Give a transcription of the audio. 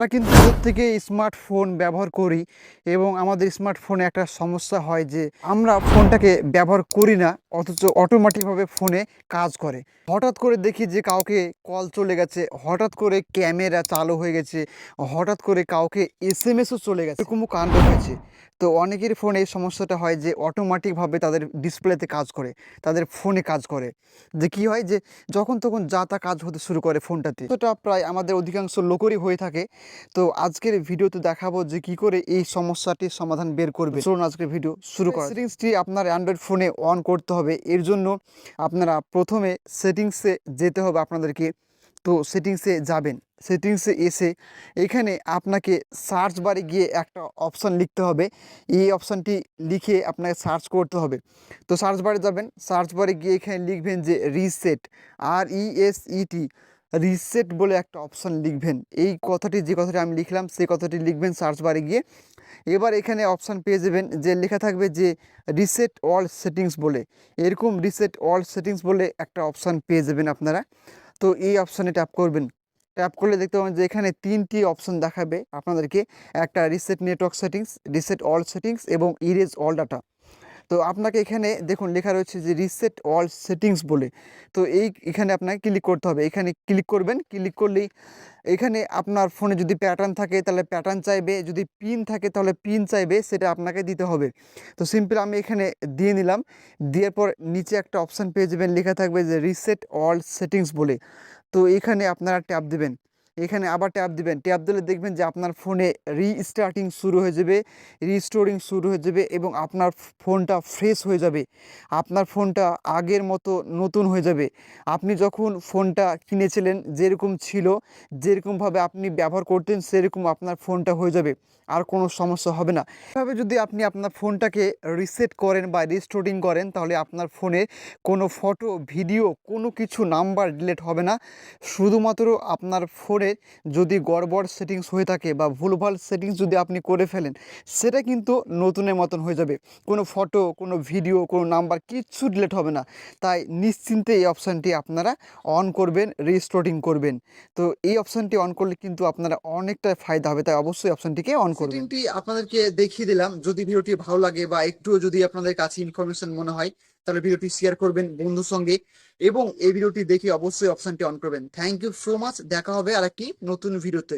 আমরা কিন্তু প্রত্যেকে স্মার্টফোন ব্যবহার করি এবং আমাদের স্মার্টফোনে একটা সমস্যা হয় যে আমরা ফোনটাকে ব্যবহার করি না। অথচ অটোমেটিকভাবে ফোনে কাজ করে। হঠাৎ করে দেখি যে কাউকে কল চলে গেছে, হঠাৎ করে ক্যামেরা চালু হয়ে গেছে, হঠাৎ করে কাউকে এস এম এসও চলে গেছে, এরকমও কাণ্ড হয়েছে। তো অনেকের ফোনে এই সমস্যাটা হয় যে অটোমেটিকভাবে তাদের ডিসপ্লেতে কাজ করে, তাদের ফোনে কাজ করে। যে কি হয় যে যখন তখন যা তা কাজ হতে শুরু করে ফোনটাতে তো প্রায় আমাদের অধিকাংশ লোকেরই হয়ে থাকে। তো আজকের ভিডিওতে দেখাবো যে কি করে এই সমস্যাটির সমাধান বের করবে। চলুন আজকের ভিডিও শুরু করা সেটিংসটি আপনার অ্যান্ড্রয়েড ফোনে অন করতে হবে। এর জন্য আপনারা প্রথমে সেটিংসে যেতে হবে আপনাদেরকে। তো সেটিংসে যাবেন। সেটিংসে এসে এখানে আপনাকে সার্চ বারে গিয়ে একটা অপশান লিখতে হবে। এই অপশানটি লিখে আপনাকে সার্চ করতে হবে। তো সার্চ বারে যাবেন। সার্চ বারে গিয়ে এখানে লিখবেন যে রিসেট আর ইএসইটি রিসেট বলে একটা অপশান লিখবেন। এই কথাটি, যে কথাটি আমি লিখলাম সেই কথাটি লিখবেন সার্চ বারে গিয়ে। এবার এখানে অপশান পেয়ে যাবেন যে লেখা থাকবে যে রিসেট অল সেটিংস বলে। এরকম রিসেট অল সেটিংস বলে একটা অপশান পেয়ে যাবেন আপনারা। তো এই অপশানে ট্যাপ করবেন। ট্যাপ করলে দেখতে পাবেন যে এখানে তিনটি অপশান দেখাবে আপনাদেরকে। একটা reset network settings reset all settings এবং ইরেজ অল ডাটা তো আপনাকে এখানে দেখুন লেখা রয়েছে যে রিসেট অল সেটিংস বলে। তো এই এখানে আপনাকে ক্লিক করতে হবে। এখানে ক্লিক করবেন। ক্লিক করলেই এখানে আপনার ফোনে যদি প্যাটার্ন থাকে, তাহলে প্যাটার্ন চাইবে। যদি পিন থাকে, তাহলে পিন চাইবে। সেটা আপনাকে দিতে হবে। তো সিম্পল আমি এখানে দিয়ে নিলাম। দেওয়ার পর নিচে একটা অপশান পেয়ে যাবেন। লেখা থাকবে যে রিসেট অল সেটিংস বলে। তো এখানে আপনারা ট্যাপ দেবেন। এখানে আবার ট্যাপ দিবেন। ট্যাপ দিলে দেখবেন যে আপনার ফোনে রিস্টার্টিং শুরু হয়ে যাবে রিস্টোরিং শুরু হয়ে যাবে এবং আপনার ফোনটা ফ্রেশ হয়ে যাবে। আপনার ফোনটা আগের মতো নতুন হয়ে যাবে। আপনি যখন ফোনটা কিনেছিলেন, যেরকম ছিল, যেরকমভাবে আপনি ব্যবহার করতেন, সেরকম আপনার ফোনটা হয়ে যাবে। আর কোনো সমস্যা হবে না। এভাবে যদি আপনি আপনার ফোনটাকে রিসেট করেন বা রিস্টোরিং করেন, তাহলে আপনার ফোনে কোনো ফটো ভিডিও কোনো কিছু নাম্বার ডিলেট হবে না। শুধুমাত্র আপনার ফোনে যদি গড়বড় সেটিংস হয়ে থাকে বা ভুলভাল সেটিংস যদি আপনি করে ফেলেন, সেটা কিন্তু নতুনের মতন হয়ে যাবে। কোনো ফটো কোনো ভিডিও কোনো নাম্বার কিচ্ছু ডিলেট হবে না। তাই নিশ্চিন্তে এই অপশানটি আপনারা অন করবেন রিস্টোরিং করবেন। তো এই অপশানটি অন করলে কিন্তু আপনারা অনেকটা ফায়দা হবে। তাই অবশ্যই অপশানটিকে অন করবেন। আপনাদেরকে দেখিয়ে দিলাম। যদি ভিডিওটি ভালো লাগে বা একটুও যদি আপনাদের কাছে ইনফরমেশন মনে হয় তাহলে ভিডিওটি শেয়ার করবেন বন্ধুর সঙ্গে এবং এই ভিডিওটি দেখে অবশ্যই অপশনটি অন করবেন। থ্যাংক ইউ সো মাচ দেখা হবে আর একটি নতুন ভিডিওতে।